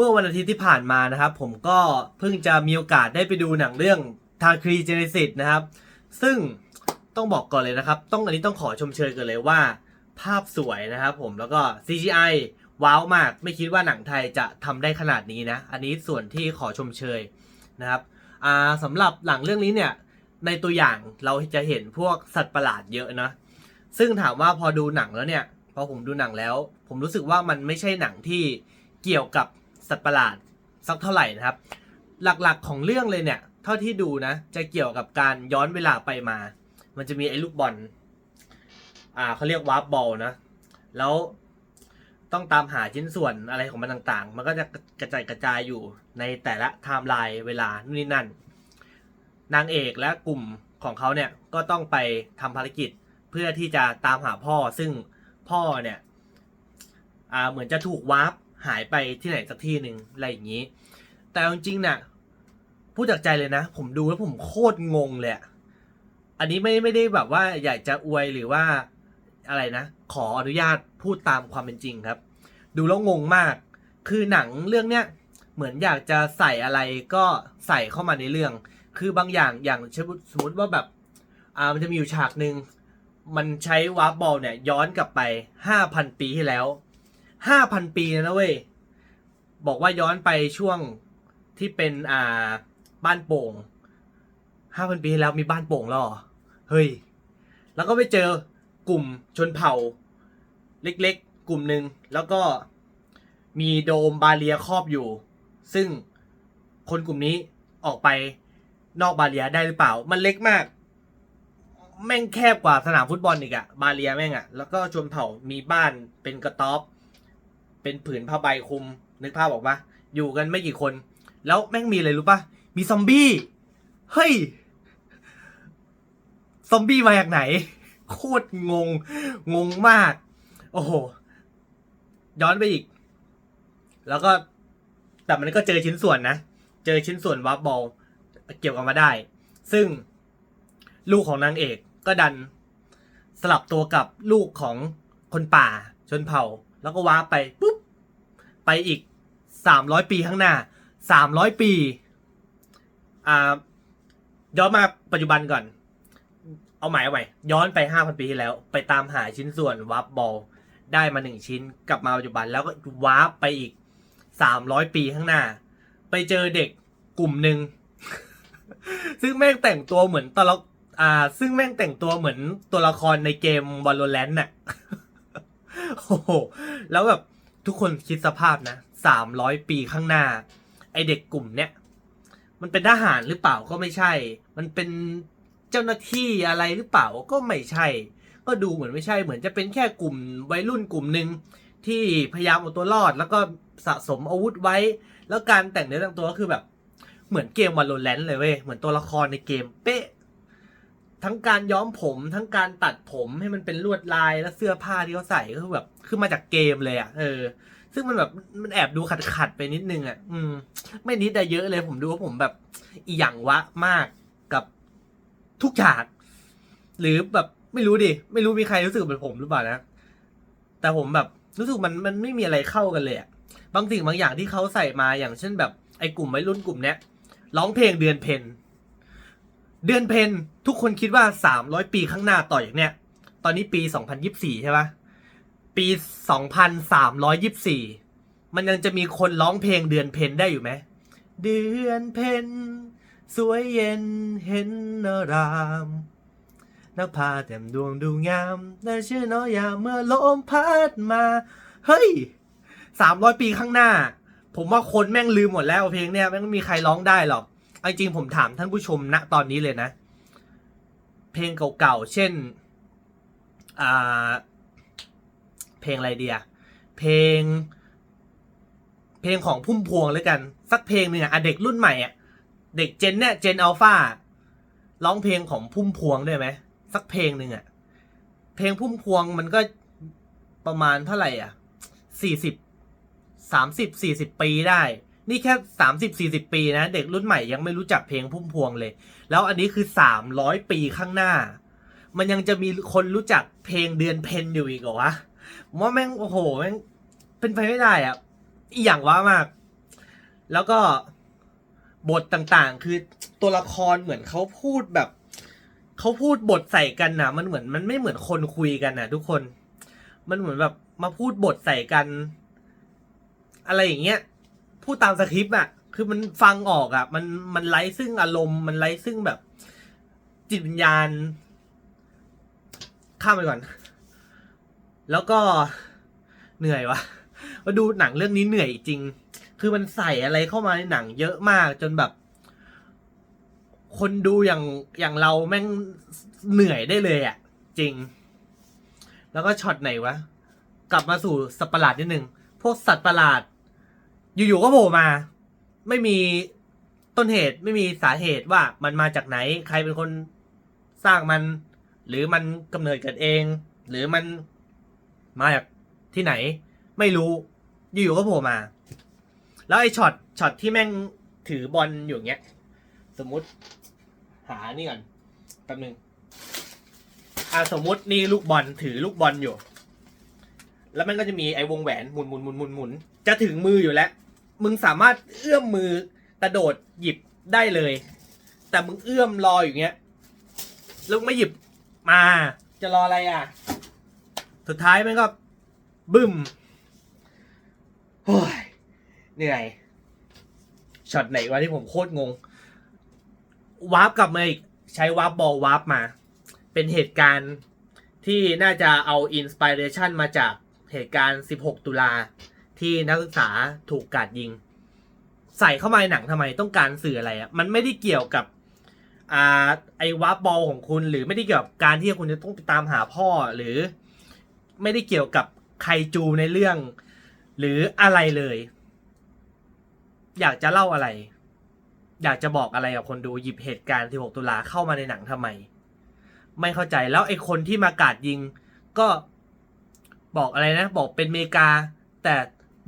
เมื่อวันอาทิตย์ที่ผ่านมานะครับ ผมก็เพิ่งจะมีโอกาสได้ไปดูหนังเรื่องทาครีเจเนซิสนะครับ ซึ่งต้องบอกก่อนเลยนะครับ ต้องอันนี้ต้องขอชมเชยกันเลยว่า ภาพสวยนะครับผมแล้วก็ CGI ว้าวมากไม่คิดว่าหนังไทยจะทำได้ขนาดนี้นะ อันนี้ส่วนที่ขอชมเชยนะครับอ่าสำหรับหลังเรื่องนี้เนี่ยในตัวอย่างเราจะเห็นพวกสัตว์ประหลาดเยอะนะซึ่งถามว่าพอดูหนังแล้วเนี่ยพอผมดูหนังแล้ว ผมรู้สึกว่ามันไม่ใช่หนังที่เกี่ยวกับ สัตว์ประหลาดสักเท่าไหร่นะครับ หลักๆของเรื่องเลยเนี่ย เท่าที่ดูนะ จะเกี่ยวกับการย้อนเวลาไปมา มันจะมีไอ้ลูกบอล อ่าเขาเรียกวาร์ปบอลนะ แล้วต้องตามหาชิ้นส่วนอะไรของมันต่างๆ มันก็จะกระจายกระจายอยู่ในแต่ละไทม์ไลน์เวลานู่นนี่นั่น นางเอกและกลุ่มของเขาเนี่ยก็ต้องไปทำภารกิจเพื่อที่จะตามหาพ่อซึ่งพ่อเนี่ย อ่าเหมือนจะถูกวาร์ป หายไปที่ไหนสักที่หนึ่งอะไรอย่างนี้ แต่จริงๆนี่ยพูดจากใจเลยนะ ผมดูแล้วผมโคตรงงเลยอันนี้ไม่ไม่ได้แบบว่าอยากจะอวยหรือว่าอะไรนะ ขออนุญาตพูดตามความเป็นจริงครับ ดูแล้วงงมาก คือหนังเรื่องเนี้ยเหมือนอยากจะใส่อะไรก็ใส่เข้ามาในเรื่อง คือบางอย่างอย่างสมมติว่าแบบอ่ามันจะมีอยู่ฉากหนึ่งมันใช้วาร์ปบอลเนี่ยย้อนกลับไปห้าพันปีที่แล้ว ห้าพันปีนะเว้ย บอกว่าย้อนไปช่วงที่เป็นอ่าบ้านโป่งห้าพันปีแล้วมีบ้านโป่งหรอ เฮ้ย แล้วก็ไปเจอกลุ่มชนเผ่า เล็กๆ กลุ่มหนึ่งแล้วก็มีโดมบาเรียครอบอยู่ ซึ่งคนกลุ่มนี้ออกไปนอกบาเรียได้หรือเปล่า มันเล็กมาก แม่งแคบกว่าสนามฟุตบอลอีกอะบาเรียแม่งอะแล้วก็ชนเผ่ามีบ้านเป็นกระต๊อบ เป็นผืนผ้าใบคลุมนึกภาพออกปะอยู่กันไม่กี่คน แล้วแม่งมีอะไรรู้ปะมีซอมบี้เฮ้ยซอมบี้มาจากไหน โคตรงง งงมาก โอ้โห ย้อนไปอีก แล้วก็ แต่มันก็เจอชิ้นส่วนนะ เจอชิ้นส่วนวาร์บอลเกี่ยวกันมาได้ ซึ่งลูกของนางเอกก็ดันสลับตัวกับลูกของคนป่าชนเผ่า แล้วก็ว้าร์ปไปปุ๊บไปอีกสามร้อยปีข้างหน้าสามร้อยปีอ่าย้อนมาปัจจุบันก่อน เอาใหม่เอาใหม่ย้อนไปห้าพันปีที่แล้ว ไปตามหาชิ้นส่วนวาร์ปบอลได้มาหนึ่งชิ้นกลับมาปัจจุบันแล้วก็วาร์ปไปอีกสามร้อยปีข้างหน้า ไปเจอเด็กกลุ่มหนึ่ง ซึ่งแม่งแต่งตัวเหมือนตัวละอ่า ซึ่งแม่งแต่งตัวเหมือนตัวละครในเกม Valorant น่ะ โอ้โหแล้วแบบทุกคนคิดสภาพนะสามร้อยปีข้างหน้า ไอเด็กกลุ่มเนี้ยมันเป็นทหารหรือเปล่าก็ไม่ใช่ มันเป็นเจ้าหน้าที่อะไรหรือเปล่าก็ไม่ใช่ ก็ดูเหมือนไม่ใช่ เหมือนจะเป็นแค่กลุ่มวัยรุ่นกลุ่มหนึ่งที่พยายามเอาตัวรอด แล้วก็สะสมอาวุธไว้ แล้วการแต่งเนื้อแต่งตัวก็คือแบบ เหมือนเกมว a ลแ a นเลยเว้ย เหมือนตัวละครในเกมเป๊ะ ทั้งการย้อมผมทั้งการตัดผมให้มันเป็นลวดลายและเสื้อผ้าที่เขาใส่ก็คือแบบคือมาจากเกมเลยอะ่ะเออ ซึ่งมันแบบมันแอบดูขัดขัดไปนิดนึงอะ่ะ อืม ไม่นิดแต่เยอะเลยผมดูว่าผมแบบอีหยังวะมากกับทุกฉาก หรือแบบไม่รู้ดิไม่รู้มีใครรู้สึกเหมือนผมหรือเปล่านะแต่ผมแบบรู้สึกมันมันไม่มีอะไรเข้ากันเลยอะบางสิ่งบางอย่างที่เขาใส่มาอย่างเช่นแบบไอ้กลุ่มวัยรุ่นกลุ่มเนี้ยร้องเพลงเดือนเพน เดือนเพนทุกคนคิดว่าสามร้อยปีข้างหน้าต่อจากเนี้ย ตอนนี้ปีสองพันยิบสี่ใช่ปะปีสองพันสามร้อยยิบสี่มันยังจะมีคนร้องเพลงเดือนเพนได้อยู่ไหม เดือนเพนสวยเย็นเห็นนรามนภาเต็มดวงดูงามน่าชื่อน้อยาเมื่อลมพัดมา เฮ้ยสามร้อยปีข้างหน้า ผมว่าคนแม่งลืมหมดแล้วเพลงเนี้ยแม่งมีใครร้องได้หรอก เอาจริงผมถามท่านผู้ชมณตอนนี้เลยนะ เพลงเก่าๆ เช่น อ่า เพลงอะไรเดียเพลง เพลงของพุ่มพวงเลยกัน สักเพลงหนึ่งอะเด็กรุ่นใหม่อะ เด็กเจนเนี่ยเจนอัลฟาร้องเพลงของพุ่มพวงได้ไหมสักเพลงหนึ่งอะ เพลงพุ่มพวงมันก็ประมาณเท่าไหร่อะสี่สิบสามสิบสี่สิบปีได้ นี่แค่สามสิบสี่สิบปีนะ เด็กรุ่นใหม่ยังไม่รู้จักเพลงพุ่มพวงเลย แล้วอันนี้คือสามร้อยปีข้างหน้า มันยังจะมีคนรู้จักเพลงเดือนเพนอยู่อีกเหรอวะว่าแม่งโอ้โหแม่งเป็นไปไม่ได้อะอีอย่างว้ามาก แล้วก็บทต่างๆ คือตัวละครเหมือนเขาพูดแบบเขาพูดบทใส่กันนะมันเหมือนมันไม่เหมือนคนคุยกันนะทุกคน มันเหมือนแบบมาพูดบทใส่กัน อะไรอย่างเงี้ย พูดตามสคริปต์อะคือมันฟังออกอะมันมันไร้ซึ่งอารมณ์มันไร้ซึ่งแบบ จิตวิญญาณ ข้ามไปก่อน แล้วก็เหนื่อยวะมาดูหนังเรื่องนี้เหนื่อยจริง คือมันใส่อะไรเข้ามาในหนังเยอะมากจนแบบ คนดูอย่างอย่างเราแม่งเหนื่อยได้เลยอะ่ะจริง แล้วก็ช็อตไหนวะ กลับมาสู่สัตว์ประหลาดนิดนึง พวกสัตว์ประหลาด อยู่ๆก็โผล่มา ไม่มีต้นเหตุไม่มีสาเหตุว่ามันมาจากไหน ใครเป็นคนสร้างมัน หรือมันกำเนิดเกิดเอง หรือมันมาจากที่ไหน ไม่รู้ อยู่ๆก็โผล่มา แล้วไอ้ช็อตช็อตที่แม่งถือบอลอยู่เงี้ย สมมุติ หานี่ก่อนแป๊บนึงอ่าสมมุตินี่ลูกบอลถือลูกบอลอยู่ แล้วมันก็จะมีไอ้วงแหวนหมุนหมุนหมุนหมุนหมุนจะถึงมืออยู่แล้ว มึงสามารถเอื้อมมือกระโดดหยิบได้เลย แต่มึงเอื้อมรออยู่เงี้ยแล้วไม่หยิบมา จะรออะไรอะ สุดท้ายมันก็ บึ้มโอ้ยเหนื่อยช็อตไหนวะที่ผมโคตรงงวาร์ปกลับมาอีกใช้วาร์ปบอลวาร์ปมา เป็นเหตุการณ์ที่น่าจะเอาอินสปิเรชันมาจากเหตุการณ์ 16 ตุลา ที่นักศึกษาถูกกาดยิง ใส่เข้ามาในหนังทำไมต้องการสื่ออะไรอะ่ะมันไม่ได้เกี่ยวกับอ่าไอ้วาร์บอลของคุณ หรือไม่ได้เกี่ยวกับการที่คุณจะต้องไปตามหาพ่อหรือ ไม่ได้เกี่ยวกับไครจูในเรื่อง หรืออะไรเลย อยากจะเล่าอะไร อยากจะบอกอะไรกับคนดูหยิบเหตุการณ์ 16 ตุลาเข้ามาในหนังทำไม ไม่เข้าใจแล้วไอ้คนที่มากาดยิง ก็บอกอะไรนะ บอกเป็นเมกา แต่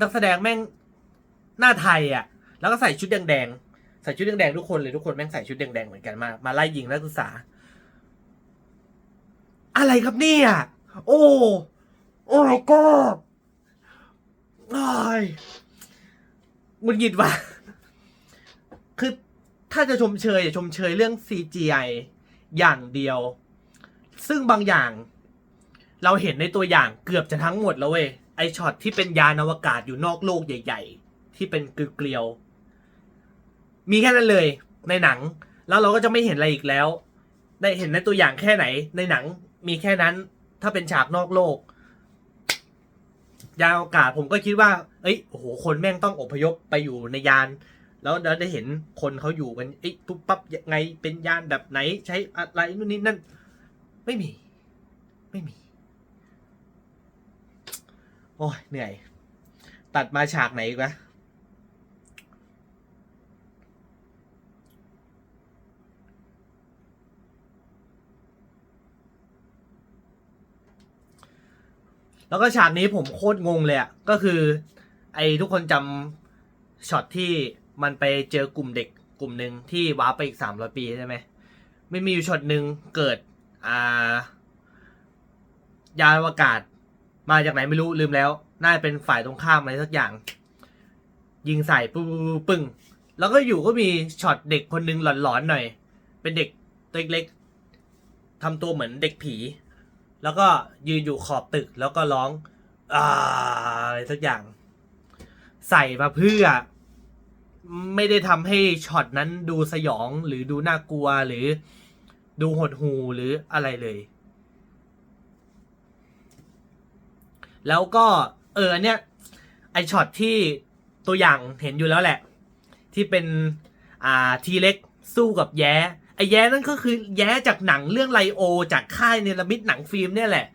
นักแสดงแม่งหน้าไทยอะ แล้วก็ใส่ชุดแดงๆใส่ชุดแดงๆทุกคนเลยทุกคนแม่งใส่ชุดแดงๆเหมือนกันมามาไล่ยิงนักศึกษา อะไรครับเนี่ยโอ้โอ้ my god โอ้ยหงุดหงิดว่ะคือถ้าจะชมเชยชมเชยเรื่อง CGI อย่างเดียว ซึ่งบางอย่าง เราเห็นในตัวอย่างเกือบจะทั้งหมดแล้วเว้ย อช็อตที่เป็นยานอวกาศอยู่นอกโลกใหญ่ ๆ ที่เป็นเกลียว มีแค่นั้นเลยในหนัง แล้วเราก็จะไม่เห็นอะไรอีกแล้ว ได้เห็นในตัวอย่างแค่ไหน ในหนังมีแค่นั้น ถ้าเป็นฉากนอกโลก ยานอวกาศผมก็คิดว่า เอ้ยโอ้โหคนแม่งต้องอพยพไปอยู่ในยาน แล้วเราได้เห็นคนเขาอยู่กันเอ้ยปุ๊บปั๊บยังไงเป็นยานแบบไหนใช้อะไรนู่นนี่นั่น ไม่มี ไม่มี โอ้ยเหนื่อย ตัดมาฉากไหนอีกวะแล้วก็ฉากนี้ผมโคตรงงเลยอะก็คือ ไอ้ทุกคนจำช็อตที่มันไปเจอกลุ่มเด็กกลุ่มหนึ่งที่ว้าไปอีกสามร้อยปีใช่ไหมไม่มีอยู่ช็อตหนึ่งเกิดอ่ายานอวกาศ มาจากไหนไม่รู้ลืมแล้ว น่าจะเป็นฝ่ายตรงข้ามอะไรสักอย่าง ยิงใส่ปึ้งปึ้งแล้วก็อยู่ก็มีช็อตเด็กคนหนึงหลอนๆหน่อย เป็นเด็กตัวเล็กๆทำตัวเหมือนเด็กผี แล้วก็ยืนอยู่ขอบตึกแล้วก็ร้องอาอะไรสักอย่าง ใส่มาเพื่อ ไม่ได้ทำให้ช็อตนั้นดูสยองหรือดูน่ากลัวหรือดูหดหูหรืออะไรเลย แล้วก็เออเนี้ยไอช็อตที่ตัวอย่างเห็นอยู่แล้วแหละ ที่เป็นอ่าทีเล็กสู้กับแย้ไอแย้นั่นก็คือแย้จากหนังเรื่องไลโอ จากค่ายเนลมิดหนังฟิล์มเนี่ยแหละ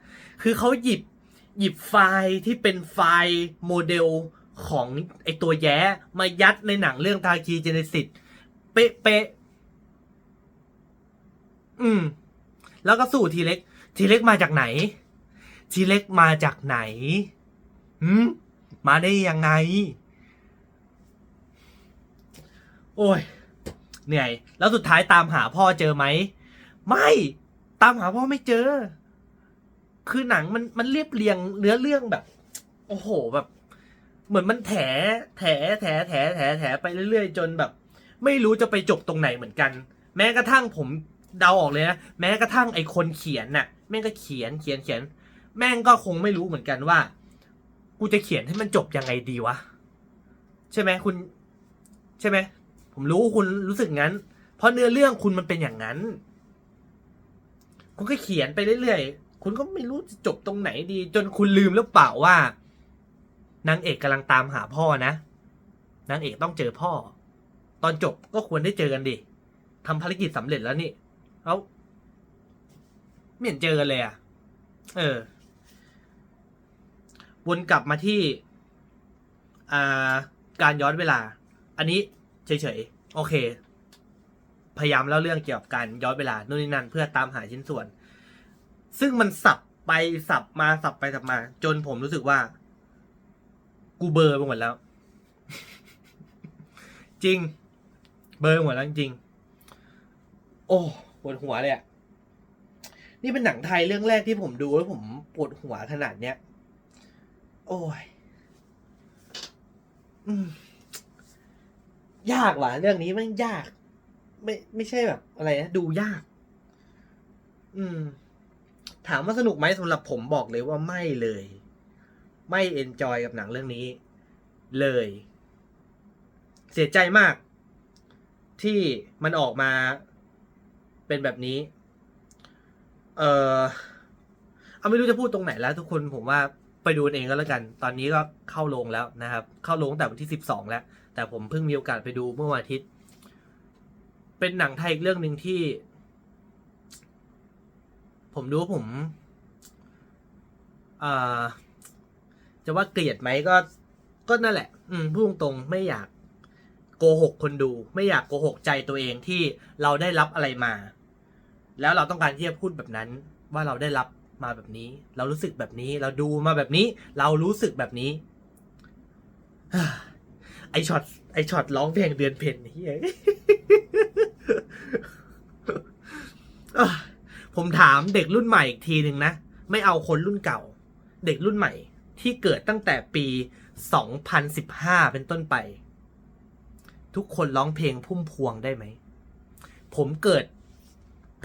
คือเขาหยิบหยิบไฟล์ที่เป็นไฟล์โมเดลของไอตัวแย้มายัดในหนังเรื่องทาคีเจเนซิสเป๊ะเป๊ะอืม แล้วก็สู้ทีเล็ก ทีเล็กมาจากไหน ทีเล็กมาจากไหนหืมมาได้ยังไง โอ้ย เหนื่อย แล้วสุดท้ายตามหาพ่อเจอไหม ไม่ ตามหาพ่อไม่เจอ คือหนังมันมันเรียบเรียงเนื้อเรื่องแบบ โอ้โหแบบ เหมือนมันแถแถแถแถแถแถไปเรื่อยๆ จนแบบ ไม่รู้จะไปจบตรงไหนเหมือนกัน แม้กระทั่งผมเดาออกเลยนะ แม้กระทั่งไอคนเขียนน่ะ แม่งก็เขียนเขียนเขียน แม่งก็คงไม่รู้เหมือนกันว่า กูจะเขียนให้มันจบยังไงดีวะ ใช่ไหมคุณ ใช่ไหมผมรู้คุณรู้สึกงั้น เพราะเนื้อเรื่องคุณมันเป็นอย่างนั้น คุณก็เขียนไปเรื่อยๆ คุณก็ไม่รู้จะจบตรงไหนดี จนคุณลืมหรือเปล่าว่านางเอกกำลังตามหาพ่อนะนางเอกต้องเจอพ่อ ตอนจบก็ควรได้เจอกันดิทำภารกิจสำเร็จแล้วนี่เอาไม่เห็นเจอกันเลยอะเออ วนกลับมาที่การย้อนเวลา อันนี้เฉยๆ โอเค พยายามเล่าเรื่องเกี่ยวกับการย้อนเวลาโน่นนี่นั่นเพื่อตามหาชิ้นส่วน ซึ่งมันสับไปสับมาสับไปสับมา จนผมรู้สึกว่า กูเบอร์ไปหมดแล้ว จริง เบอร์หมดแล้วจริง โอ้ปวดหัวเลยอะนี่เป็นหนังไทยเรื่องแรกที่ผมดูแล้วผมปวดหัวขนาดเนี้ย โอ้ยอยากว่ะ เรื่องนี้มันยาก ไม่ไม่ใช่แบบ อะไรนะดูยาก อืม ถามว่าสนุกไหมสำหรับผมบอกเลยว่าไม่เลย ไม่เอนจอยกับหนังเรื่องนี้ เลย เสียใจมาก ที่มันออกมา เป็นแบบนี้ เออเอาไม่รู้จะพูดตรงไหนแล้วทุกคนผมว่า ไปดูเองก็แล้วกัน ตอนนี้ก็เข้าโรงแล้วนะครับ เข้าโรงตั้งแต่วันที่สิบสองแล้ว แต่ผมเพิ่งมีโอกาสไปดูเมื่อวันอาทิตย์ เป็นหนังไทยอีกเรื่องหนึ่งที่ ผมดูว่าผมอ่าจะว่าเกลียดไหมก็ก็นั่นแหละ อืมพูดตรงๆไม่อยากโกหกคนดู ไม่อยากโกหกใจตัวเองที่เราได้รับอะไรมา แล้วเราต้องการที่จะพูดแบบนั้นว่าเราได้รับ มาแบบนี้ เรารู้สึกแบบนี้ เราดูมาแบบนี้ เรารู้สึกแบบนี้ไอช็อตไอช็อตร้องเพลงเดือนเพ็ญเฮียผมถามเด็กรุ่นใหม่อีกทีหนึ่งนะ ไม่เอาคนรุ่นเก่า เด็กรุ่นใหม่ ที่เกิดตั้งแต่ปี 2015 เป็นต้นไป ทุกคนร้องเพลงพุ่มพวงได้ไหม ผมเกิด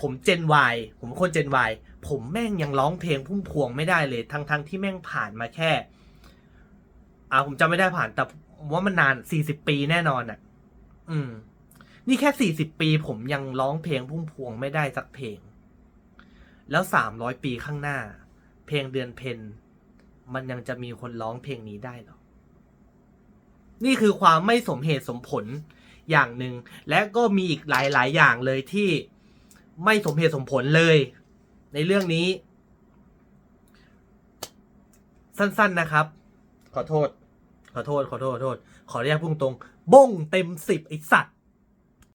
ผมเจน Y ผมคนเจน Y ผมแม่งยังร้องเพลงพุ่มพวงไม่ได้เลย ทั้งทั้งที่แม่งผ่านมาแค่ อ่าผมจำไม่ได้ผ่านแต่ว่ามันนานสี่สิบปีแน่นอนอะ อืม นี่แค่สี่สิบปี ผมยังร้องเพลงพุ่มพวงไม่ได้สักเพลง แล้วสามร้อยปีข้างหน้า เพลงเดือนเพ็ญมันยังจะมีคนร้องเพลงนี้ได้หรอ นี่คือความไม่สมเหตุสมผลอย่างหนึ่ง และก็มีอีกหลาย ๆ อย่างเลยที่ ไม่สมเหตุสมผลเลย ในเรื่องนี้ สั้นๆนะครับ ขอโทษ ขอโทษ ขอโทษขอโทษ ขออนุญาตพุ่งตรง บ้งเต็มสิบไอสัตว์